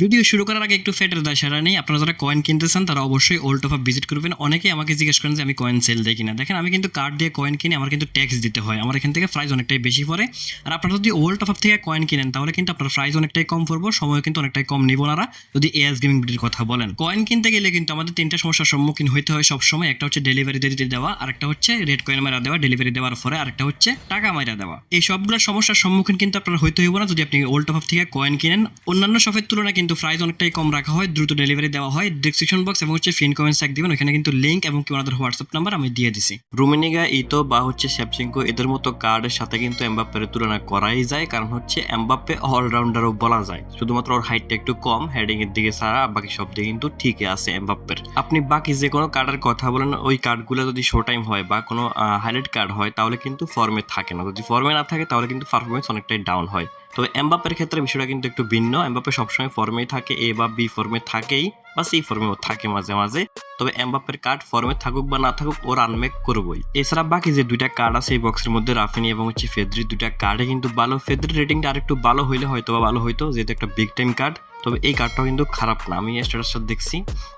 Video শুরু করার আগে একটু ফেটের দায় সারা নেই, আপনারা যারা কয়েন কিনতে চান তারা অবশ্যই ওল্ড অফ ভিজিট করবেন। অনেকেই আমাকে জিজ্ঞেস করেন যে, আমি কয়েন সেল দিই কিনা? দেখেন, আমি কিন্তু কার্ড দিয়ে কয়েন কিনে, আমার কিন্তু ট্যাক্স দিতে হয়। আমার এখান থেকে প্রাইস অনেকটাই বেশি পড়ে। আর আপনারা যদি ওল্ড আপ থেকে কয়েন কিনেন, তাহলে কিন্তু আপনার প্রাইস অনেকটাই কম পড়ব সময় কিন্তু অনেকটাই কম নিব ওনারা যদি এএস গেমিং বিডির কথা বলেন। কয়েন কিনতে গেলে কিন্তু আমাদের তিনটা সমস্যার সম্মুখীন হইতে হয় সবসময়। একটা হচ্ছে ডেলিভারি দিতে দেওয়া, আরেকটা হচ্ছে রেড কয়েন মারা দেওয়া ডেলিভারি দেওয়ার পরে আরেকটা হচ্ছে টাকা মারা দেওয়া। এই সবগুলো সমস্যার সম্মুখীন কিন্তু আপনার হইতে হইব না। যদি আপনি ওল্ড অফ থেকে কয়েন কিনেন, অন্যান্য শপের তুলনায় কিন্তু প্রাইস অনেকটাই কম রাখা হয়, দ্রুত ডেলিভারি দেওয়া হয়। ডিসক্রিপশন বক্স এবং হচ্ছে ফিন কমেন্টস এক দিবেন, ওখানে কিন্তু লিঙ্ক এবং কি ওনাদের হোয়াটসঅ্যাপ নাম্বার আমি দিয়ে দিছি। রুমিনিগা, ইতো বা হচ্ছে শ্যাপচিঙ্কো এদের মতো কার্ডের সাথে কিন্তু এমবাপ্পের তুলনা করাই যায়, কারণ হচ্ছে এমবাপ্পে অলরাউন্ডারও বলা যায়। শুধুমাত্র ওর হাইটটা একটু কম হেডিং এর দিকে ছাড়া বাকি সব দিকে কিন্তু ঠিকই আছে এমবাপ্পের আপনি বাকি যে কোনো কার্ডের কথা বলেন, ওই কার্ডগুলো যদি শো টাইম হয় বা কোনো হাইলাইট কার্ড হয়, তাহলে কিন্তু ফর্মে থাকে না। যদি ফর্মে না থাকে, তাহলে কিন্তু পারফরমেন্স অনেকটাই ডাউন হয়। তবে এমবাপ্পের ক্ষেত্রে বিষয়টা কিন্তু একটু ভিন্ন। এমবাপ্পে সবসময় ফর্মেই থাকে এ বা বি ফর্মে থাকেই, বা সি ফর্মেও থাকে মাঝে মাঝে। তবে এমবাপ্পের কার্ড ফর্মে থাকুক বা না থাকুক, ওর আনমেক করবই। এছাড়া বাকি যে দুইটা কার্ড আছে এই বক্সের মধ্যে রাফিনি এবং হচ্ছে ফেদ্রি দুইটা কার্ডে কিন্তু ভালো। ফেদ্রি রেটিংটা আরেকটু ভালো হইলে হয়তো বা ভালো হইতো, যেহেতু একটা বিগ টাইম কার্ড তবে এই কার্ডটাও কিন্তু খারাপ না। আমি স্ট্যাটাসটা দেখছি।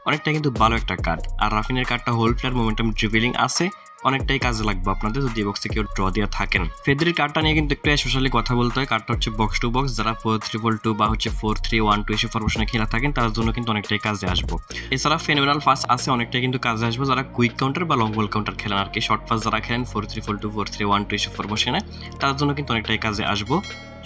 অনেকটা কিন্তু ভালো একটা কার্ড আর রাফিনের কার্ডটা হোল প্লেয়ার মোমেন্টাম ট্রিভিলিং আছে। অনেকটাই কাজে লাগবে আপনাদের যদি বক্সে কেউ ড্র দিয়ে থাকেন। ফেদ্রির কার্ডটা নিয়ে কিন্তু একটু স্পেশালি কথা বলতে হয়। কার্ডটা হচ্ছে বক্স টু বক্স যারা ফোর থ্রি ফোর টু বা হচ্ছে ফোর থ্রি ওয়ান টু এসব ফরমেশনে খেলা থাকেন তার জন্য কিন্তু অনেকটাই কাজে আসব। এছাড়া ফেনোমেনাল ফাস্ট আছে, অনেকটাই কিন্তু কাজে আসব যারা কুইক কাউন্টার বা লং বল কাউন্টার খেলেন আর কি। শর্ট ফাস্ট যারা খেলেন four three four two four three one two এসব ফরমেশনে তার জন্য কিন্তু অনেকটাই কাজে আসব।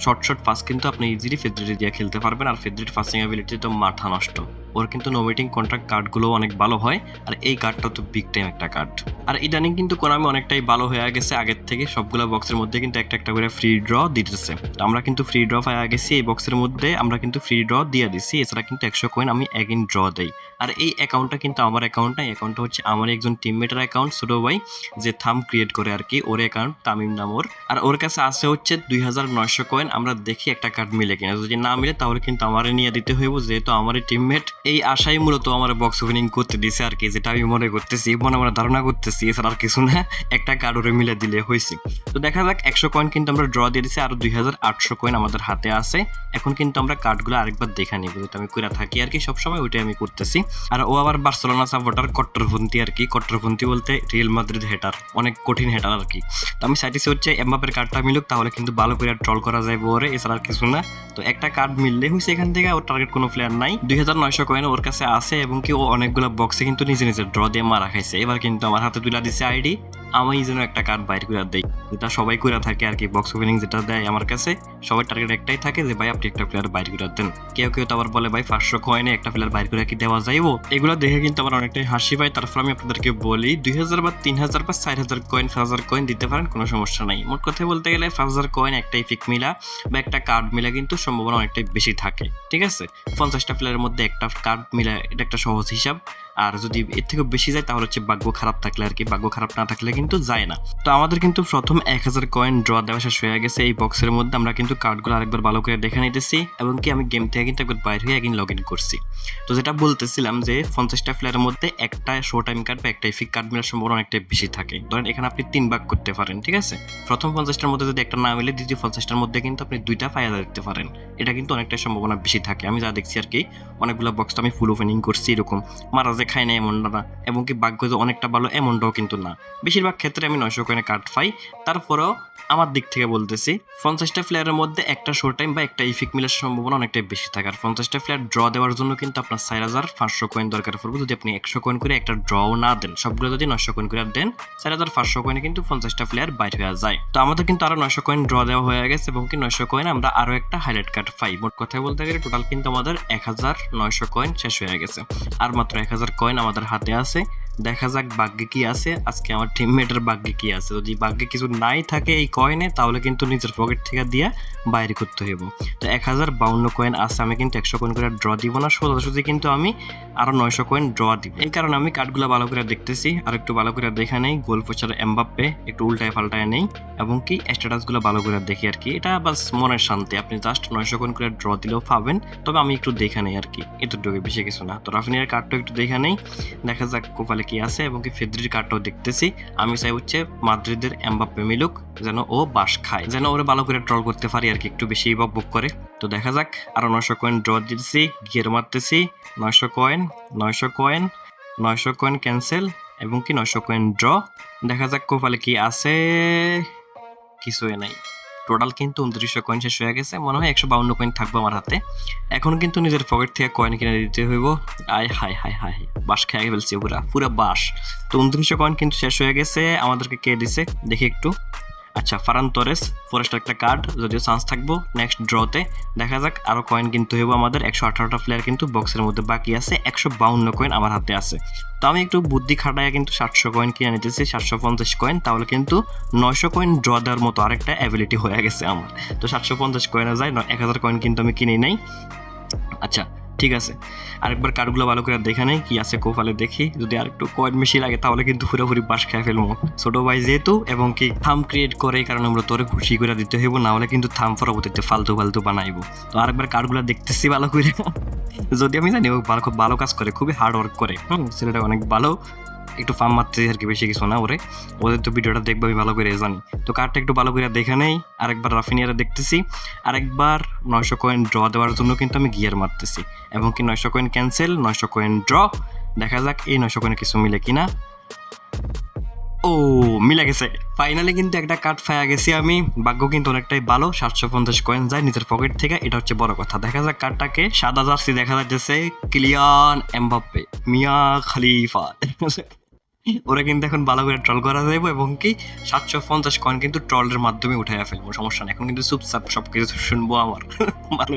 শর্ট শর্ট পাস কিন্তু আপনি ইজিলি ফেদ্রিটি দিয়ে খেলতে পারবেন আর ফেদ্রিট ফাস্টিং অ্যাবিলিটি তো মাথা নষ্ট। ওর কিন্তু নোমিটিং কন্ট্রাক্ট কার্ডগুলো অনেক ভালো হয়, আর এই কার্ডটা তো বিগ টাইম একটা কার্ড আর ইদানিং কিন্তু কোনামি অনেকটাই ভালো হয়ে গেছে, আগের থেকে সবগুলো বক্সের মধ্যে কিন্তু একটা একটা করে ফ্রি ড্র দিতেছে। আমরা কিন্তু ফ্রি ড্র পাওয়া গেছি, এই বক্সের মধ্যে আমরা কিন্তু ফ্রি ড্র দিয়ে দিছি, এছাড়া কিন্তু একশো কয়েন আমি এগিন ড্র দেই। আর এই অ্যাকাউন্টটা কিন্তু আমার অ্যাকাউন্ট না অ্যাকাউন্টটা হচ্ছে আমার একজন টিমমেটের অ্যাকাউন্ট ছোটো ভাই, যে থাম ক্রিয়েট করে আর কি, ওর অ্যাকাউন্ট তামিম নাম ওর। আর ওর কাছে আছে হচ্ছে দুই হাজার নয়শো কয়েন আমরা দেখি একটা কার্ড মিলে কিনা। যদি না মিলে তাহলে কিন্তু আমারে নিয়ে দিতে হইব, যেহেতু আমার টিমমেট এই আশাই মূলত আমার বক্স ওপেনিং করতে দিছে আর কি, যেটা আমি মনে করতেছি, মনে মনে ধারণা করতেছি, এছাড়া আর কিছু না, একটা কার্ড ওরে মিলে দিলে হয়েছে। তো দেখা যাক, একশো কয়েন কিন্তু আমরা ড্র দিয়ে দিছি, আর দুই হাজার আটশো কয়েন আমাদের হাতে আছে। এখন কিন্তু আমরা কার্ডগুলো আরেকবার দেখা নিব, যেটা আমি করে থাকি আর কি, সবসময় ওইটাই আমি করতেছি। আর ও আবার বার্সেলোনা সাপোর্টার কট্টরপন্থী আর কি, কট্টরপন্থী বলতে রিয়েল মাদ্রিদ হেটার অনেক কঠিন হেটার আর কি। তো আমি চাইতেছি হচ্ছে এমবাপের কার্ডটা মিলুক, তাহলে কিন্তু ভালো করে ট্রল করা যায় ওরে, এছাড়া আর কিছু না। তো একটা কার্ড মিললে হয়েছে এখান থেকে, ওর টার্গেট কোনো প্লেয়ার নাই। দুই হাজার নয়শো কয়েন ওর কাছে আছে এবং কি ও অনেকগুলো বক্সে কিন্তু নিজে নিজে ড্র দিয়ে মারা খাইছে। এবার কিন্তু আমার হাতে তুলে দিছে আইডি আমি যেন একটা কার্ড বাইর করে দেই যেটা সবাই করে থাকে আর কি বক্স ওপেনিং যেটা দেয় আমার কাছে, সবার টার্গেট একটাই থাকে যে, ভাই, আপনি একটা প্লেয়ার বাইর করে দেন। কেউ কেউ তো আবার বলে, ভাই, পাঁচশো কয়েনে একটা প্লেয়ার বাইর করে কি দেওয়া যাইবো? এগুলো দেখে কিন্তু আমার অনেকটাই হাসি পায়। তারপর আমি আপনাদেরকে বলি, দুই হাজার বা তিন হাজার বা চার হাজার কয়েন পাঁচ হাজার কয়েন দিতে পারেন, কোনো সমস্যা নাই। মোট কথা বলতে গেলে, পাঁচ হাজার কয়েন একটাই ফিক মিলা বা একটা কার্ড মিলা কিন্তু সম্ভাবনা অনেকটাই বেশি থাকে। ঠিক আছে? পঞ্চাশটা প্লেয়ারের মধ্যে একটা কার্ড মিলা, এটা একটা সহজ হিসাব। আর যদি এর থেকে বেশি যায়, তাহলে হচ্ছে ভাগ্য খারাপ থাকলে আর কি, ভাগ্য খারাপ না থাকলে কিন্তু যায় না। তো আমাদের কিন্তু প্রথম এক হাজার কয়েন ড্র দেওয়া শেষ হয়ে গেছে। এই বক্সের মধ্যে আমরা কিন্তু কার্ডগুলো আরেকবার ভালো করে দেখে নিতেছি এবং কি আমি গেম থেকে কিন্তু একবার বাইরে হয়ে একদিন লগ ইন করছি। তো যেটা বলতেছিলাম যে, পঞ্চাশটা প্লেয়ারের মধ্যে একটা শো টাইম কার্ড বা একটা ইফিক কার্ড মেলার সম্ভাবনা অনেকটাই বেশি থাকে। ধরেন এখানে আপনি তিন ভাগ করতে পারেন, ঠিক আছে? প্রথম পঞ্চাশটার মধ্যে যদি একটা না মিলে, দ্বিতীয় পঞ্চাশটার মধ্যে কিন্তু আপনি দুইটা ফায়দা দেখতে পারেন। এটা কিন্তু অনেকটা সম্ভাবনা বেশি থাকে। আমি যা দেখছি আর কি, অনেকগুলো বক্স আমি ফুল ওপেনিং করছি এরকম। মারা যে খাই না এমনটা না, এবং কি ভাগ্য যে অনেকটা ভালো এমনটাও কিন্তু না। বেশিরভাগ ক্ষেত্রে আমি নয়শো কয়েনে কার্ড পাই। তারপরেও আমার দিক থেকে বলতেছি, পঞ্চাশটা প্লেয়ারের মধ্যে একটা শো টাইম বা একটা ইফিক মিলের সম্ভাবনা অনেকটাই বেশি থাকে। আর পঞ্চাশটা প্লেয়ার ড্র দেওয়ার জন্য কিন্তু আপনার চার হাজার পাঁচশো কয়েন দরকার পড়বে। যদি আপনি একশো কয়েন করে একটা ড্রও না দেন, সবগুলো যদি নয়শো কয়েন করে দেন, চার হাজার পাঁচশো কয়েনে কিন্তু পঞ্চাশটা প্লেয়ার বাইর হয়ে যায়। তো আমাদের কিন্তু আরও নয়শো কয়েন ড্র দেওয়া হয়ে গেছে, এবং কি নয়শো কয়েন আমরা আরও একটা হাইলাইট কার্ড পাই। মোট কথা বলতে গেলে টোটাল কিন্তু আমাদের এক হাজার নয়শো কয়েন শেষ হয়ে গেছে। আর মাত্র এক হাজার কয়েন আমাদের হাতে আছে দেখা যাক ভাগ্যে কি আছে। আজকে আমার টিমমেটের ভাগ্যে কি আছে। যদি ভাগ্যে কিছু নাই থাকে এই কয়েনে তাহলে কিন্তু নিজের পকেট থেকে দিয়ে বাইরে করতে হইব। তো এক হাজার বাউন্ন কয়েন আছে, আমি কিন্তু একশো কয়েন করে ড্র দিব না। সোজাসুজি কিন্তু আমি আরও নয়শো কয়েন ড্র দিব। এই কারণে আমি কার্ডগুলো ভালো করে দেখতেছি। আর একটু ভালো করে দেখা নেই। গোল পোচার এমবাপ্পে একটু উল্টায় পাল্টায় নেই। এবং কি স্ট্যাটাসগুলো ভালো করে দেখি আর কি। এটা বাস মনের শান্তি। আপনি জাস্ট নয়শো কয়েন করে ড্র দিলেও পাবেন। তবে আমি একটু দেখা নেই আর কি। এতটুকু বেশি কিছু না। তো রাফিনের কার্ডটা একটু দেখা নেই। দেখা যাক কোপালে কি আছে এবং কি ফেদ্রির কার্ডটাও দেখতেছি। আমি চাই হচ্ছে মাদ্রিদের এমবাপ্পে মিলুক, যেন ও বাস খায়, যেন ওরে ভালো করে ট্রল করতে পারি আর কি, একটু বেশি বক বুক করে। তো দেখা যাক, আরও নয়শো কয়েন ড্র দিতেছি গিয়ার মারতেছি, নয়শো কয়েন নয়শো কয়েন নয়শো কয়েন ক্যান্সেল এবং কি নয়শো কয়েন ড্র দেখা যাক কোপালে কি আছে, কিছুই নাই। টোটাল কিন্তু উনত্রিশশো কয়েন শেষ হয়ে গেছে। মনে হয় একশো বাউন্ন কয়েন থাকবে আমার হাতে। এখন কিন্তু নিজের পকেট থেকে কয়েন কিনে দিতে হইব। আয় হাই হাই হাই বাস খেয়ে ফেলছি পুরা পুরা বাস তো উনত্রিশশো কয়েন কিন্তু শেষ হয়ে গেছে। আমাদেরকে কে দিছে? দেখি একটু। আচ্ছা ফারান তোরেস ফরেস্ট একটা কার্ড যদিও চান্স থাকব নেক্সট ড্রতে দেখা যাক আরও কয়েন কিন্তু হইব আমাদের, একশো আঠারোটা প্লেয়ার কিন্তু বক্সের মধ্যে বাকি আছে, একশো বাউন্ন কয়েন আমার হাতে আছে। তো আমি একটু বুদ্ধি খাটায় কিন্তু সাতশো কয়েন কিনে নিতেছি, সাতশো পঞ্চাশ কয়েন তাহলে কিন্তু নয়শো কয়েন ড্র দেওয়ার মতো আরেকটা অ্যাবিলিটি হয়ে গেছে আমার। তো সাতশো পঞ্চাশ কয়েনে যায় এক হাজার কয়েন কিন্তু আমি কিনে নেই। আচ্ছা ঠিক আছে। আরেকবার কার্ডগুলো ভালো করে দেখে নেই, কি আছে কোফালে দেখি। যদি আর একটু কয়েন বেশি লাগে, তাহলে কিন্তু পুরোপুরি বাস খেয়ে ফেলব। ছোট ভাই যেহেতু, এবং কি থাম ক্রিয়েট করে কারণ কারণে আমরা তোরে খুশি করে দিতে হইব, না হলে কিন্তু থাম পরবর্তীতে ফালতু ফালতু বানাইবো। তো আরেকবার কার্ডগুলো দেখতেছি ভালো করে। যদি আমি জানি ও ভালো, খুব ভালো কাজ করে, খুবই হার্ড ওয়ার্ক করে। হুম, ছেলেটা অনেক ভালো। একটু ফার্ম মারতে আর কি বেশি কিছু না ওরে। ওদের তো ভিডিওটা দেখব আমি ভালো করে জানি। তো কার্ডটা একটু ভালো করে দেখে নেই, আরেকবার রাফিনিয়ারা দেখতেছি। আরেকবার নয়শো কয়েন ড্র দেওয়ার জন্য কিন্তু আমি গিয়ার মারতেছি। এবং কি নয়শো কয়েন ক্যান্সেল নয়শো কয়েন ড্র দেখা যাক এই নয়শো কয়েনে কিছু মিলে কিনা। ও, মিলে গেছে। ফাইনালি কিন্তু একটা কার্ড ফায়া গেছি আমি। ভাগ্য কিন্তু অনেকটাই ভালো, সাতশো পঞ্চাশ কয়েন যায় নিজের পকেট থেকে, এটা হচ্ছে বড় কথা। দেখা যাক কার্ডটাকে সাদা জার্সি দেখা যাচ্ছে কিলিয়ান এমবাপ্পে মিয়া খালিফা। ওরা কিন্তু এখন ভালো করে ট্রল করা যাবে এবং কি সাতশো পঞ্চাশ কয়েন কিন্তু ট্রলের মাধ্যমে উঠাই ফেলব। সমস্যা নেই, এখন কিন্তু চুপচাপ সব কিছু শুনব আমার। ভালো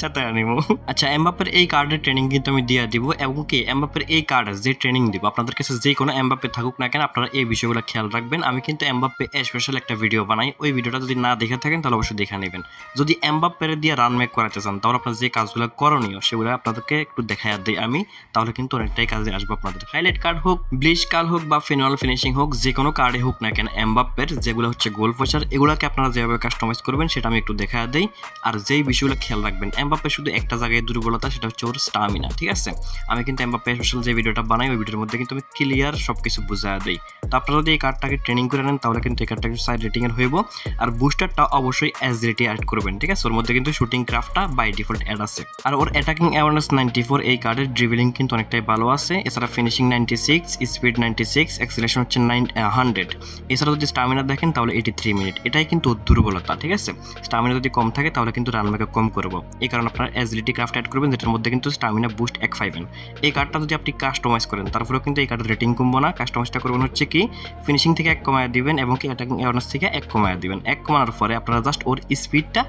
সাথে আনিবো। আচ্ছা এমবাপের এই কার্ডের ট্রেনিং কিন্তু আমি দিয়ে দিব এবং কি এমবাপের এই কার্ডের যে ট্রেনিং দিব, আপনাদের কাছে যে কোনো এমবাপে থাকুক না কেন আপনারা এই বিষয়গুলো খেয়াল রাখবেন। আমি কিন্তু এমবাপে স্পেশাল একটা ভিডিও বানাই, ওই ভিডিওটা যদি না দেখে থাকেন তাহলে অবশ্যই দেখে নেবেন। যদি এমবাপের দিয়ে রান মেক করাতে চান, তাহলে আপনার যে কাজগুলো করণীয় সেগুলো আপনাদেরকে একটু দেখায় দিই আমি, তাহলে কিন্তু অনেকটাই কাজে আসব আপনাদের। হাইলাইট কার্ড হোক ব্লিচ কার্ড হোক বা ফিনুয়াল ফিনিশিং হোক, যে কোনো কার্ডে হোক না কেন, এমবাপ্পের যেগুলো হচ্ছে গোল ফোচার এগুলোকে আপনারা যেভাবে কাস্টমাইজ করবেন সেটা আমি একটু দেখা দিই। আর যেই বিষয়গুলো খেয়াল রাখবেন, এমবাপ্পে শুধু একটা জায়গায় দুর্বলতা, সেটা হচ্ছে ওর স্টামিনা ঠিক আছে? আমি কিন্তু এমবাপ্পে স্পেশাল যে ভিডিওটা বানাই, ওই ভিডিওর মধ্যে কিন্তু আমি ক্লিয়ার সব কিছু বুঝা দিই। তো আপনারা যদি এই কার্ডটাকে ট্রেনিং করে নেন, তাহলে কিন্তু এই কার্ডটা একটু সাইড রেটিংয়ের হইব। আর বুস্টারটা অবশ্যই রেটি অ্যাড করবেন, ঠিক আছে? ওর মধ্যে কিন্তু শুটিং ক্রাফটটা বাই ডিফল্ট অ্যাড আছে। আর ওর অ্যাটাকিং অ্যাওয়ারনেস নাইনটি ফোর এই কার্ডের ড্রিবলিং কিন্তু অনেকটাই ভালো আছে। এছাড়া finishing ninety six speed ninety six acceleration হচ্ছে নাইন হান্ড্রেড এছাড়া যদি স্টামিনা দেখেন, তাহলে এইটি থ্রি মিনিট এটাই কিন্তু দুর্বলতা, ঠিক আছে? স্টামিনা যদি কম থাকে, তাহলে কিন্তু রান কম করব। এই কারণে আপনার অ্যাজিলিটি ক্রাফট অ্যাড করবেন, যেটার মধ্যে কিন্তু স্টামিনা বুস্ট এক পাইবেন এই কার্ডটা যদি আপনি কাস্টমাইজ করেন, তারপরেও কিন্তু এই কার্ডের রেটিং কমবো না। কাস্টমাইজটা করবেন হচ্ছে কি ফিনিশিং থেকে এক কমায় দিবেন এবং কি অ্যাটাকিং অ্যাওয়ারনেস থেকে এক কমায় দিবেন। এক কমানোর পরে আপনারা জাস্ট ওর স্পিডটা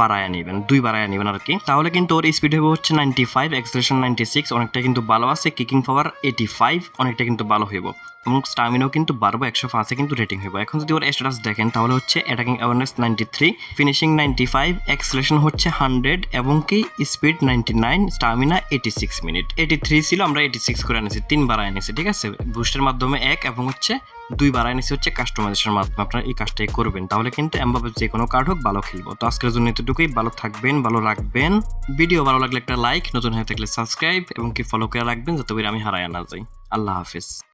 বাড়ায় নেবেন, দুই বাড়ায় নেবেন আর কি। তাহলে কিন্তু ওর স্পিড হবে হচ্ছে ninety five expression ninety six অনেকটা কিন্তু ভালো আছে কিকিং পাওয়ার এইটি ফাইভ অনেকটা কিন্তু ভালো হইব এবং স্টামিনাও কিন্তু বারবো একশো পাঁচে কিন্তু রেটিং হইব। এখন যদি ওর স্ট্যাটাস দেখেন, তাহলে হচ্ছে attacking awareness ninety three finishing ninety five acceleration হচ্ছে হান্ড্রেড এবং কি speed ninety nine stamina eighty six minute eighty three ছিল, আমরা এইটি সিক্স করে এনেছি, তিন বার এনেছি, ঠিক আছে? বুস্টের মাধ্যমে এক, এবং হচ্ছে দুই বার এনেছি হচ্ছে কাস্টমাইজেশনের মাধ্যমে। আপনারা এই কাজটাই করবেন। তাহলে কিন্তু এমভাবে যে কোনো কার্ড হোক, ভালো খেলব। তো আজকের জন্য এতটুকুই। ভালো থাকবেন, ভালো রাখবেন। ভিডিও ভালো লাগলে একটা লাইক নতুন হয়ে থাকলে সাবস্ক্রাইব এবং কি ফলো করে রাখবেন, যাতে করে আমি হারায় না যাই। আল্লাহ হাফিজ।